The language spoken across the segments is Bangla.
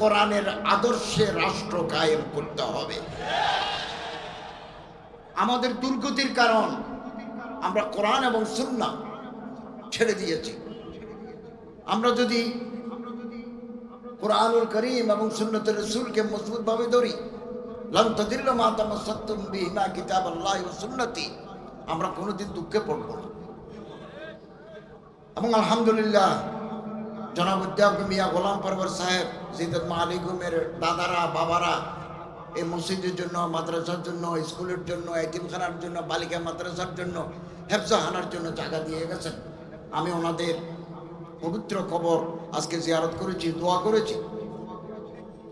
কোরআনের আদর্শে রাষ্ট্র কায়েম করতে হবে। আমাদের দুর্গতির কারণ আমরা কোরআন এবং সুন্না ছেড়ে দিয়েছি। আমরা যদি কোরআনুল করিম এবং সুন্নতের রসুলকে মজবুতভাবে ধরি, লন তদিল্ল মাতাম সত্যম বিহিমা কিতাব আল্লাহ সুন্নতি, আমরা কোনোদিন দুঃখে পড়ব না। এবং আলহামদুলিল্লাহ জনাব উদ্যাপ মিয়া গোলাম পরবর সাহেব, জিদত মালিকুমের দাদারা, বাবারা, এই মসজিদের জন্য, মাদ্রাসার জন্য, স্কুলের জন্য, এতিমখানার জন্য, বালিকা মাদ্রাসার জন্য হেফজাহানার জন্য জায়গা দিয়ে গেছেন। আমি ওনাদের পবিত্র খবর আজকে জিয়ারত করেছি, দোয়া করেছি।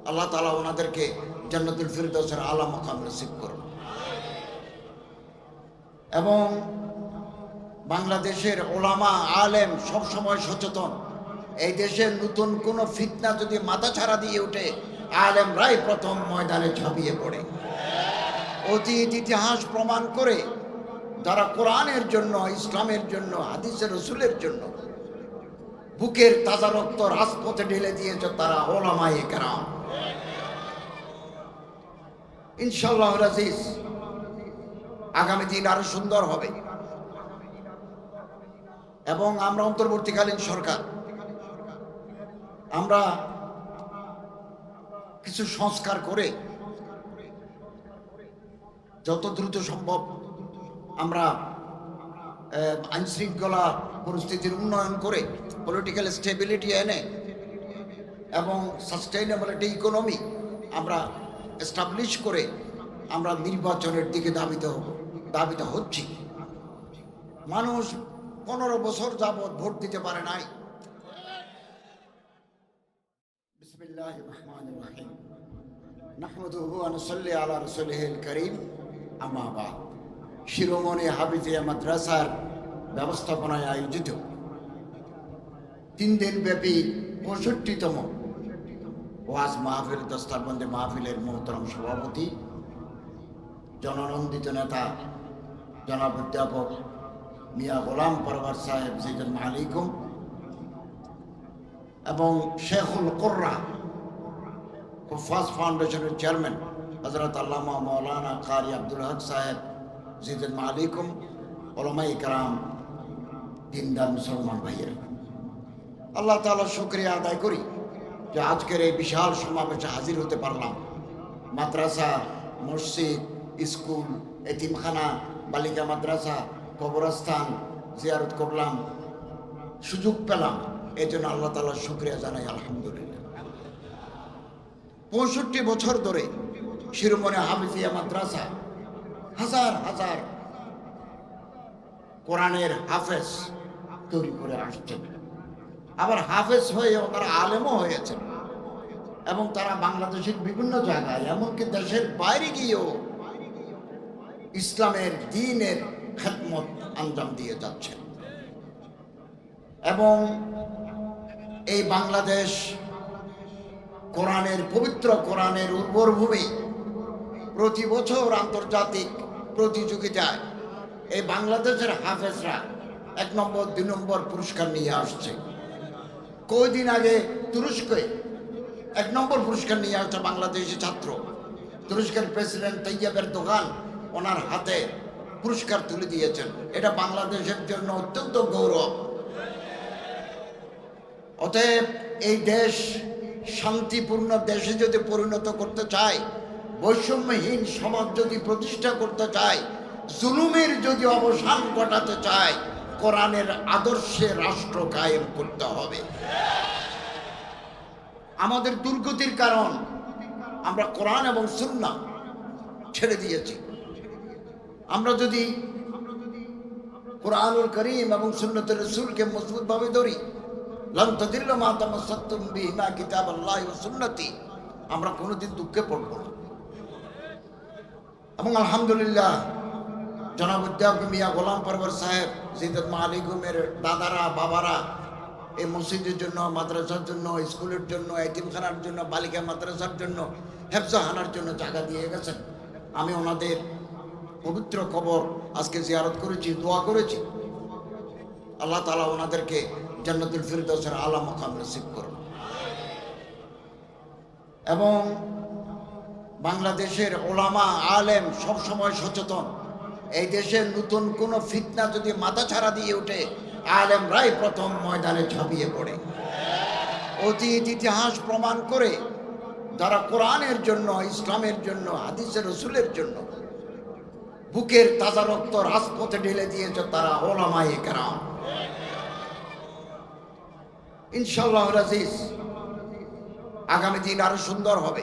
আল্লাহ তালা ওনাদেরকে জান্নাতুল ফিরদৌসের আলা মকাম নসিব করুন। এবং বাংলাদেশের ওলামা আলেম সবসময় সচেতন। এই দেশের নতুন কোনো ফিতনা যদি মাথা ছাড়া দিয়ে ওঠে, আলেমরাই প্রথম ময়দানে ঝাঁপিয়ে পড়ে। অতীত ইতিহাস প্রমাণ করে যারা কোরআনের জন্য, ইসলামের জন্য, হাদিসের রসুলের জন্য বুকের তাজা রক্ত রাজপথে ঢেলে দিয়েছে তারা ওলামাই কেরাম। ইনশাল্লাহ আগামী দিন আরও সুন্দর হবে। এবং আমরা অন্তর্বর্তীকালীন সরকার আমরা কিছু সংস্কার করে যত দ্রুত সম্ভব আমরা আইন শৃঙ্খলা পরিস্থিতির উন্নয়ন করে পলিটিক্যাল স্টেবিলিটি এনে এবং সাস্টেইনেবিলিটি ইকোনমি আমরা এস্টাবলিশ করে আমরা নির্বাচনের দিকে দাবিত হব দাবিত হচ্ছি। মানুষ পনেরো বছর যাবৎ ভোট দিতে পারে নাই। করিম। আমাবাদ শিরোমণি হাফিজিয়া মাদ্রাসার ব্যবস্থাপনায় আয়োজিত। তিন দিন ব্যাপী পঁয়ষট্টিতম ওয়াজ মাহফিল দস্তারবন্দি মাহফিলের মোহতরম সভাপতি, জননন্দিত নেতা, জনাব অধ্যাপক মিয়া গোলাম পরবার সাহেব জিদুল মালিকুম এবং শেখুল কোর্রা কুফাজ ফাউন্ডেশনের চেয়ারম্যান হজরত আল্লামা মৌলানা কারি আব্দুল হক সাহেব জিদুল মালিকুম ওলমাই কালাম দিনদার মুসলমান ভাইয়েরা আল্লাহ তালা শুক্রিয়া আদায় করি যে আজকের এই বিশাল সমাবেশে হাজির হতে পারলাম মাদ্রাসা মসজিদ স্কুল এতিমখানা বালিকা মাদ্রাসা কবরস্থান জিয়ারত করলাম সুযোগ পেলাম। এই জন্য আল্লাহ তালা শুক্রিয়া জানাই, আলহামদুলিল্লাহ। পঁয়ষট্টি বছর ধরে শিরোমণি হাফিজিয়া মাদ্রাসা হাজার হাজার কোরআনের হাফেজ তৈরি করে আসছেন। আবার হাফেজ হয়ে তারা আলেমও হয়েছেন এবং তারা বাংলাদেশের বিভিন্ন জায়গায়, এমনকি দেশের বাইরে গিয়েও ইসলামের দিনের খেদমত আঞ্জাম দিয়ে যাচ্ছেন। এবং এই বাংলাদেশ কোরআনের, পবিত্র কোরআনের উর্বর ভূমি প্রতি বছর আন্তর্জাতিক প্রতিযোগিতায় এই বাংলাদেশের হাফেজরা এক নম্বর, দুই নম্বর পুরস্কার নিয়ে আসছে। কয়দিন আগে তুরস্কে এক নম্বর পুরস্কার নিয়ে আসছে বাংলাদেশি ছাত্র। তুরস্কের প্রেসিডেন্ট তৈয়াবের দোকান ওনার হাতে পুরস্কার তুলে দিয়েছেন। এটা বাংলাদেশের জন্য অত্যন্ত গৌরব। অতএব এই দেশ শান্তিপূর্ণ দেশে যদি পরিণত করতে চায়, বৈষম্যহীন সমাজ যদি প্রতিষ্ঠা করতে চায়, জুলুমের যদি অবসান ঘটাতে চায়, কোরআনের আদর্শে রাষ্ট্র কায়েম করতে হবে। আমাদের দুর্গতির কারণ আমরা কোরআন এবং সুন্না ছেড়ে দিয়েছি। আমরা যদি কোরআনুল করিম এবং সুন্নতের রসুলকে মজবুতভাবে ধরি কিতাব আল্লাহ সুন্নতি। আমরা কোনোদিন দুঃখে পড়ব না। এবং আলহামদুলিল্লাহ, জনাব উদ্যাপ মিয়া গোলাম পরবর সাহেব, জিদত মালিকুমের দাদারা, বাবারা, এই মসজিদের জন্য, মাদ্রাসার জন্য, স্কুলের জন্য, এতিমখানার জন্য, বালিকা মাদ্রাসার জন্য হেফজাহানার জন্য জায়গা দিয়ে গেছেন। আমি ওনাদের পবিত্র কবর আজকে জিয়ারত করেছি, দোয়া করেছি। আল্লাহ তালা ওনাদেরকে জান্নাতুল ফিরদৌসের আলা মকাম নসিব করুন এবং বাংলাদেশের ওলামা, আলেম সব সময় সচেতন। এই দেশের নতুন কোনো ফিতনা যদি মাথা ছাড়া দিয়ে ওঠে, আলেমরাই প্রথম ময়দানে ঝাঁপিয়ে পড়ে। অতীত ইতিহাস প্রমাণ করে যারা কোরআনের জন্য, ইসলামের জন্য হাদিসের রসুলের জন্য বুকের তাজা রক্ত রাজপথে ঢেলে দিয়েছে তারা ওলামায়ে কেরাম। ইনশাল্লাহ রাজিজ আগামী দিন আরও সুন্দর হবে।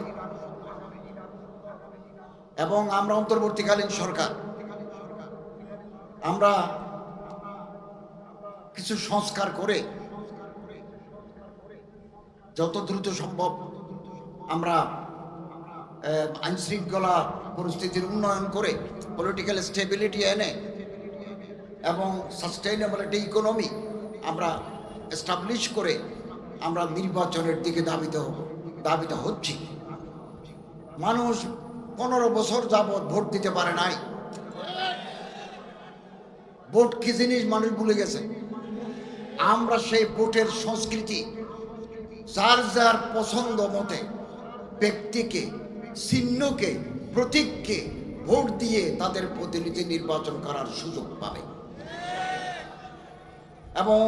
এবং আমরা অন্তর্বর্তীকালীন সরকার। আমরা কিছু সংস্কার করে যত দ্রুত সম্ভব আমরা আইন শৃঙ্খলা পরিস্থিতির উন্নয়ন করে পলিটিক্যাল স্টেবিলিটি এনে এবং সাস্টেইনেবলিটি ইকোনমি আমরা এস্টাবলিশ করে আমরা নির্বাচনের দিকে দাবিত দাবিত হচ্ছি। মানুষ পনেরো বছর যাবৎ ভোট দিতে পারে নাই। ভোট কি জিনিস মানুষ ভুলে গেছে? আমরা সেই ভোটের সংস্কৃতি, যার যার পছন্দ মতে ব্যক্তিকে, চিহ্নকে, প্রতীককে ভোট দিয়ে তাদের প্রতিনিধি নির্বাচন করার সুযোগ পাবে। এবং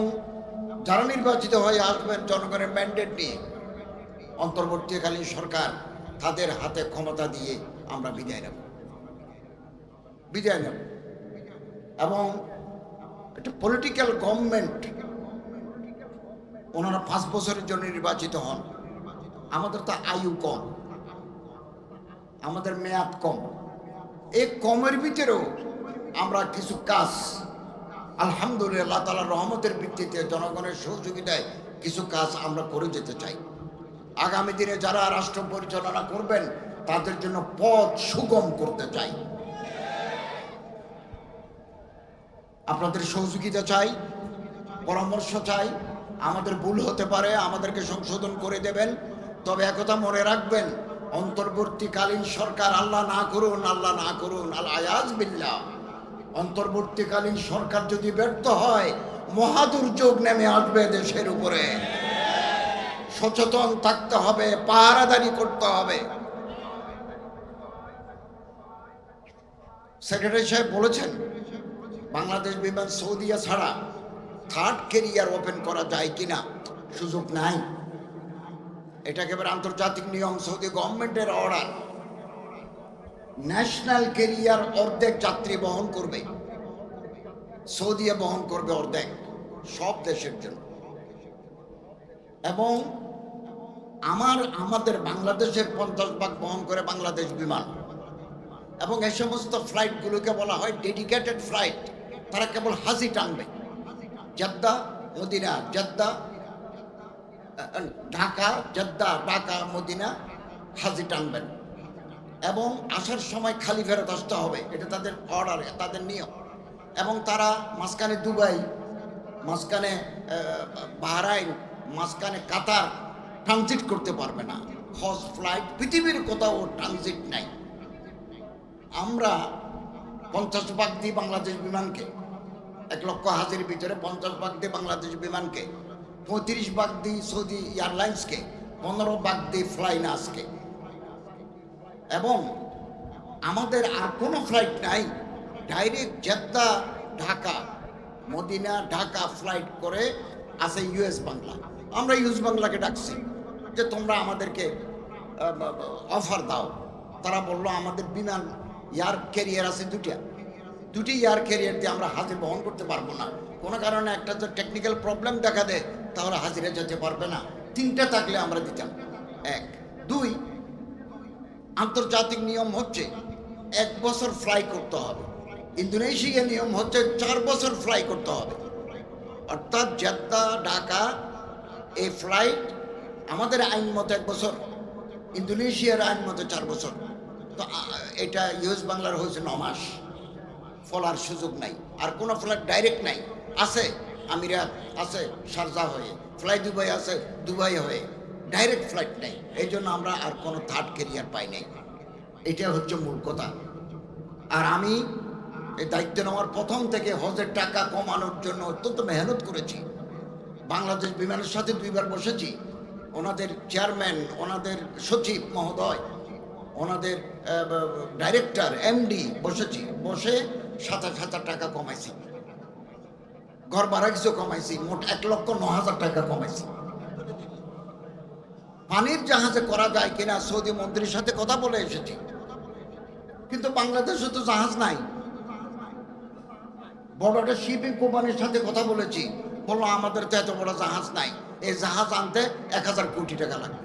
যারা নির্বাচিত হয়ে আসবেন জনগণের ম্যান্ডেট নিয়ে। অন্তর্বর্তীকালীন সরকার তাদের হাতে ক্ষমতা দিয়ে আমরা বিদায় নেব। বিদায় নেব। এবং একটা পলিটিক্যাল গভর্নমেন্ট ওনারা পাঁচ বছরের জন্য নির্বাচিত হন। আমাদের তো আয়ু কম, আমাদের মেয়াদ কম। এই কমের ভিতরেও আমরা কিছু কাজ আলহামদুলিল্লাহ তালা রহমতের ভিত্তিতে জনগণের সহযোগিতায় কিছু কাজ আমরা করে যেতে চাই। আগামী দিনে যারা রাষ্ট্র পরিচালনা করবেন, তাদের জন্য পথ সুগম করতে চাই। আপনাদের সহযোগিতা চাই, পরামর্শ চাই, আমাদের ভুল হতে পারে, আমাদেরকে সংশোধন করে দেবেন। তবে একথা মনে রাখবেন, অন্তর্বর্তীকালীন সরকার আল্লাহ না করুন, আল্লাহ না করুন আল্লাহ আয়াজ বিল্লাহ। অন্তর্বর্তীকালীন সরকার যদি ব্যর্থ হয়, মহাদুর্যোগ নেমে আসবে দেশের উপরে। সচেতন থাকতে হবে, পাহারাদারি করতে হবে। সেক্রেটারি সাহেব বলেছেন, বাংলাদেশ বিমান সৌদিয়া ছাড়া থার্ড কেরিয়ার ওপেন করা যায় কিনা সুযোগ নাই। এটা একেবারে আন্তর্জাতিক নিয়ম, সৌদি গভর্নমেন্টের অর্ডার ন্যাশনাল কেরিয়ার অর্ধেক যাত্রী বহন করবে। সৌদিয়া বহন করবে অর্ধেক, সব দেশের জন্য। এবং আমার, আমাদের বাংলাদেশের পঞ্চাশ ভাগ বহন করে বাংলাদেশ বিমান। এবং এই সমস্ত ফ্লাইটগুলোকে বলা হয় ডেডিকেটেড ফ্লাইট তারা কেবল হাজি টানবে। Jeddah, Medina, Jeddah Dhaka Jeddah, Dhaka, Medina, হাজি টানবেন। এবং আসার সময় খালি ফেরত আসতে হবে। এটা তাদের অর্ডার তাদের নিয়ম। এবং তারা মাঝখানে দুবাই, মাঝখানে বাহরাইন, মাঝখানে কাতার ট্রানজিট করতে পারবে না। হজ ফ্লাইট পৃথিবীর কোথাও ট্রানজিট নাই। আমরা পঞ্চাশ ভাগ দিই বাংলাদেশ বিমানকে, এক লক্ষ হাজির ভিতরে পঞ্চাশ ভাগ দিই বাংলাদেশ বিমানকে, পঁয়ত্রিশ ভাগ দিই সৌদি এয়ারলাইন্সকে পনেরো ভাগ দিই ফ্লাইনাসকে এবং আমাদের আর কোনো ফ্লাইট নাই। Direct Jeddah Dhaka Medina Dhaka flight করে আছে ইউএস বাংলা আমরা ইউএস বাংলাকে ডাকছি যে তোমরা আমাদেরকে অফার দাও। তারা বলল, আমাদের বিমান এয়ার ক্যারিয়ার আছে দুটা দুটি এয়ার ক্যারিয়ার দিয়ে আমরা হাজির বহন করতে পারব না। কোনো কারণে একটা যে টেকনিক্যাল প্রবলেম দেখা দেয়, তাহলে হাজিরে যেতে পারবে না। তিনটা থাকলে আমরা দিতাম। এক। দুই আন্তর্জাতিক নিয়ম হচ্ছে এক বছর ফ্লাই করতে হবে। ইন্দোনেশিয়া নিয়ম হচ্ছে চার বছর ফ্লাই করতে হবে। অর্থাৎ জেদ্দা, ঢাকা, এই ফ্লাইট আমাদের আইন মতো এক বছর, ইন্দোনেশিয়ার আইন মতো চার বছর। তো এটা ইউএস বাংলার হয়েছে ন মাস। ফলার সুযোগ নাই। আর কোনো ফ্লাইট ডাইরেক্ট নাই। আছে, আমিরাত আছে শারজা হয়ে। ফ্লাই দুবাই আছে দুবাই হয়ে। ডাইরেক্ট ফ্লাইট নেই। এই জন্য আমরা আর কোনো থার্ড কেরিয়ার পাই নাই। এটা হচ্ছে মূল কথা। আর আমি এই দায়িত্ব নেওয়ার প্রথম থেকে হজের টাকা কমানোর জন্য অত্যন্ত মেহনত করেছি। বাংলাদেশ বিমানের সাথে দুইবার বসেছি। ওনাদের চেয়ারম্যান ওনাদের সচিব মহোদয়, ওনাদের ডাইরেক্টর এমডি বসেছি। বসে সাতাশ হাজার টাকা কমাইছি। ঘর ভাড়া কিছু কমাইছি। মোট এক লক্ষ ন হাজার টাকা কমাইছি। পানির জাহাজে করা যায় কিনা সৌদি মন্ত্রীর সাথে কথা বলে এসেছি। কিন্তু বাংলাদেশে তো জাহাজ নাই। বড় একটা শিপিং কোম্পানির সাথে কথা বলেছি। বলল, আমাদের তো এত বড় জাহাজ নাই। এই জাহাজ আনতে এক হাজার কোটি টাকা লাগবে।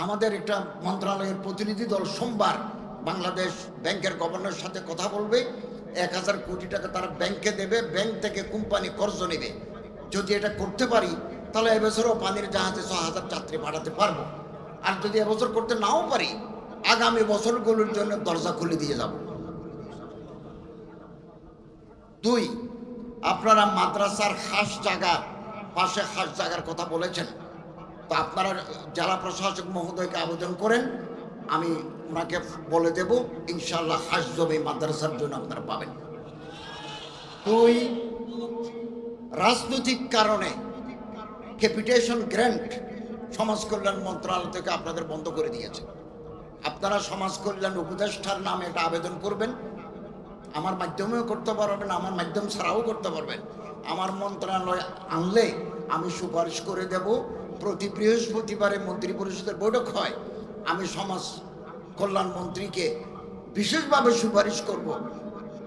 আমাদের একটা মন্ত্রণালয়ের প্রতিনিধি দল সোমবার বাংলাদেশ ব্যাংকের গভর্নরের সাথে কথা বলবে। এক হাজার কোটি টাকা তারা ব্যাংকে দেবে। ব্যাংক থেকে কোম্পানি কর্জ নেবে। যদি এটা করতে পারি তাহলে এবছরও পানির জাহাজে ছ হাজার যাত্রী পাঠাতে পারব। আর যদি এবছর করতে নাও পারি, আগামী বছরগুলোর জন্য দরজা খুলে দিয়ে যাব। দুই, আপনারা মাদ্রাসার খাস জায়গা পাশে খাস জায়গার কথা বলেছেন। তো আপনারা জেলা প্রশাসক মহোদয়কে আবেদন করেন, আমি ওনাকে বলে দেব ইনশাল্লাহ হাস জমি মাদ্রাসার জন্য আপনারা পাবেন। দুই, রাজনৈতিক কারণে ক্যাপিটেশন গ্র্যান্ট সমাজ কল্যাণ মন্ত্রণালয় থেকে আপনাদের বন্ধ করে দিয়েছে। আপনারা সমাজ কল্যাণ উপদেষ্টার নামে এটা আবেদন করবেন। আমার মাধ্যমেও করতে পারবেন, আমার মাধ্যম ছাড়াও করতে পারবেন। আমার মন্ত্রণালয় আনলে আমি সুপারিশ করে দেব, প্রতি বৃহস্পতিবারে মন্ত্রী পরিষদের বৈঠক হয়, আমি সমাজ কল্যাণ মন্ত্রীকে বিশেষভাবে সুপারিশ করব।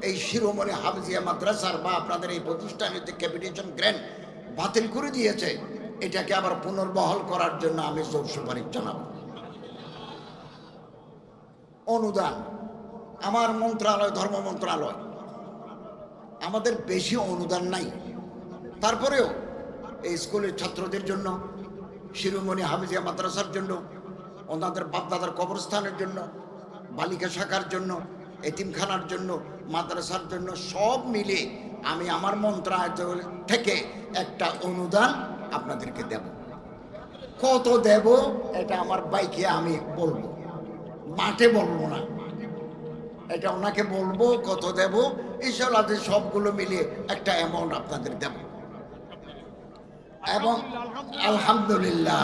এই শিরোমণি হাফিজিয়া মাদ্রাসার বা আপনাদের এই প্রতিষ্ঠানের যে ক্যাপিটেশন গ্র্যান্ট বাতিল করে দিয়েছে। এটাকে আবার পুনর্বহল করার জন্য আমি জোর সুপারিশ জানাব। অনুদান, আমার মন্ত্রণালয় ধর্ম মন্ত্রণালয় আমাদের বেশি অনুদান নাই। তারপরেও এই স্কুলের ছাত্রদের জন্য, শিরোমণি হাফিজিয়া মাদ্রাসার জন্য, ওনাদের বাপদাদার কবরস্থানের জন্য, বালিকা শাখার জন্য, এতিমখানার জন্য, মাদ্রাসার জন্য সব মিলে আমি আমার মন্ত্রণালয় থেকে একটা অনুদান আপনাদেরকে দেব। কত দেব, এটা আমার বাইকে আমি বলব। মাঠে বলব না। এটা ওনাকে বলব, কত দেব। ইনশাল্লাহ যে সবগুলো মিলিয়ে একটা অ্যামাউন্ট আপনাদের দেব। এবং আলহামদুলিল্লাহ,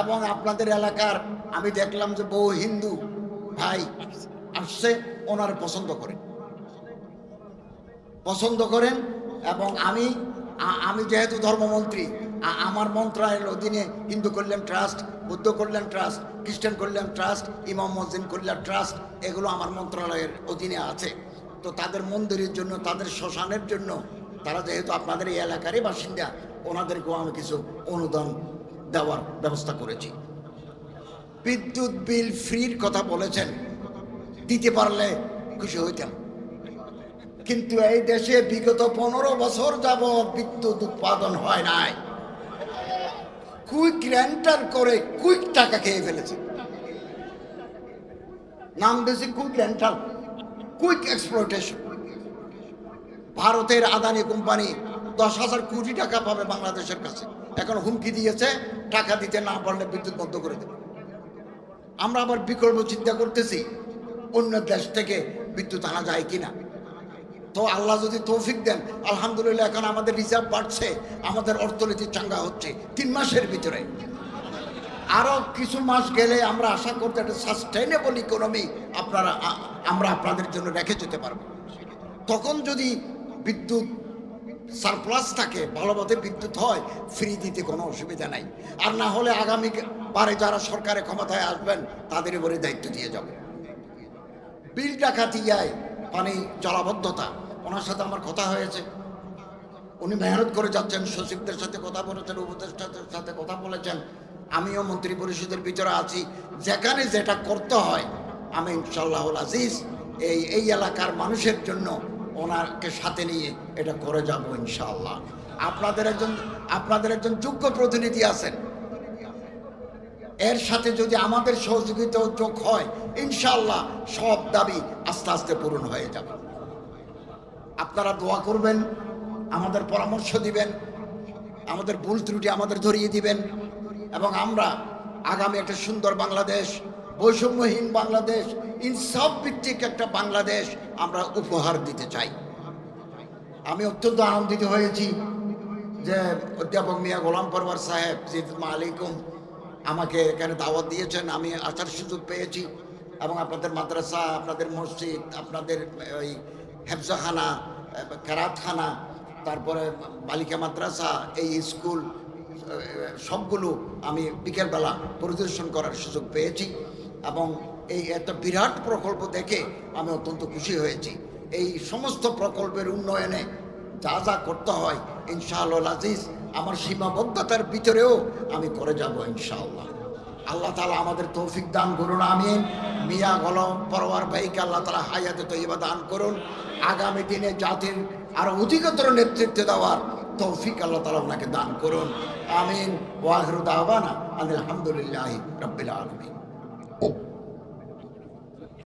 এবং আপনাদের এলাকার, আমি দেখলাম যে বহু হিন্দু ভাই আসছে, ওনার পছন্দ করেন। পছন্দ করেন, এবং আমি আমি যেহেতু ধর্মমন্ত্রী আমার মন্ত্রণালয়ের অধীনে হিন্দু কল্যাণ ট্রাস্ট, বুদ্ধ কল্যাণ ট্রাস্ট, খ্রিস্টান কল্যাণ ট্রাস্ট, ইমাম মসজিদ কল্যাণ ট্রাস্ট, এগুলো আমার মন্ত্রণালয়ের অধীনে আছে। তো তাদের মন্দিরের জন্য, তাদের শ্মশানের জন্য, তারা যেহেতু আপনাদের এই এলাকারই বাসিন্দা, ওনাদেরকেও আমি কিছু অনুদান দেওয়ার ব্যবস্থা করেছি। বিদ্যুৎ বিল ফ্রির কথা বলেছেন, দিতে পারলে খুশি হইতাম। কিন্তু এই দেশে বিগত পনেরো বছর যাবৎ বিদ্যুৎ উৎপাদন হয় নাই। কুইক রেন্টার করে কুইক টাকা খেয়ে ফেলেছে। নাম দিয়েছে কুইক রেন্টাল কুইক এক্সপ্লোটেশন ভারতের আদানি কোম্পানি দশ হাজার কোটি টাকা পাবে বাংলাদেশের কাছে। এখন হুমকি দিয়েছে, টাকা দিতে না পারলে বিদ্যুৎ বন্ধ করে দেবে। আমরা আবার বিকল্প চিন্তা করতেছি, অন্য দেশ থেকে বিদ্যুৎ আনা যায় কিনা। তো আল্লাহ যদি তৌফিক দেন, আলহামদুলিল্লাহ এখন আমাদের রিজার্ভ বাড়ছে, আমাদের অর্থনীতি চাঙ্গা হচ্ছে তিন মাসের ভিতরে। আরও কিছু মাস গেলে আমরা আশা করতে একটা সাস্টেনেবল ইকোনমি আপনারা আমরা আপনাদের জন্য রেখে যেতে পারব। তখন যদি বিদ্যুৎ সারপ্লাস থাকে ভালোভাবে বিদ্যুৎ হয় ফ্রি দিতে কোনো অসুবিধা নাই। আর না হলে আগামী বারে যারা সরকারের ক্ষমতায় আসবেন, তাদের উপরে দায়িত্ব দিয়ে যাবে। বিল ডাকাতি যায় পানি জলাবদ্ধতা। ওনার সাথে আমার কথা হয়েছে। উনি মেহনত করে যাচ্ছেন, সচিবদের সাথে কথা বলেছেন, উপদেষ্টাদের সাথে কথা বলেছেন। আমিও মন্ত্রী পরিষদের ভিতরে আছি। যেখানে যেটা করতে হয়, আমি ইনশাল্লাহ আজিজ এই এই এলাকার মানুষের জন্য ওনাকে সাথে নিয়ে এটা করে যাব ইনশাল্লাহ আপনাদের একজন আপনাদের একজন যোগ্য প্রতিনিধি আছেন। এর সাথে যদি আমাদের সহযোগিতাও যোগ হয় ইনশাল্লাহ সব দাবি আস্তে আস্তে পূরণ হয়ে যাবে। আপনারা দোয়া করবেন, আমাদের পরামর্শ দিবেন, আমাদের ভুল ত্রুটি আমাদের ধরিয়ে দিবেন, এবং আমরা আগামী একটা সুন্দর বাংলাদেশ, বৈষম্যহীন বাংলাদেশ ইনসাফ ভিত্তিক একটা বাংলাদেশ আমরা উপহার দিতে চাই। আমি অত্যন্ত আনন্দিত হয়েছি যে অধ্যাপক মিয়া গোলাম পরওয়ার সাহেব, জিদ আলাইকুম, আমাকে এখানে দাওয়াত দিয়েছেন। আমি আসার সুযোগ পেয়েছি এবং আপনাদের মাদ্রাসা, আপনাদের মসজিদ, আপনাদের ওই হেফজাখানা কেরাতখানা, তারপরে বালিকা মাদ্রাসা, এই স্কুল সবগুলো আমি বিকেলবেলা পরিদর্শন করার সুযোগ পেয়েছি এবং এই একটা বিরাট প্রকল্প দেখে আমি অত্যন্ত খুশি হয়েছি। এই সমস্ত প্রকল্পের উন্নয়নে যা যা করতে হয়, ইনশাআল্লাহ আজিজ, আমার সীমাবদ্ধতার ভিতরেও আমি করে যাব ইনশাআল্লাহ। আল্লাহ তালা আমাদের তৌফিক দান করুন, আমিন। মিয়া গলম, পরওয়ার ভাইকে আল্লাহ তালা হায়াতে তৈবা দান করুন। আগামী দিনে জাতির আরও অধিকতর নেতৃত্ব দেওয়ার তৌফিক আল্লাহ তালা ওনাকে দান করুন। আমিন। ওয়াহরুদ আহবানা আলহামদুলিল্লাহ রব্বিল আলমিন।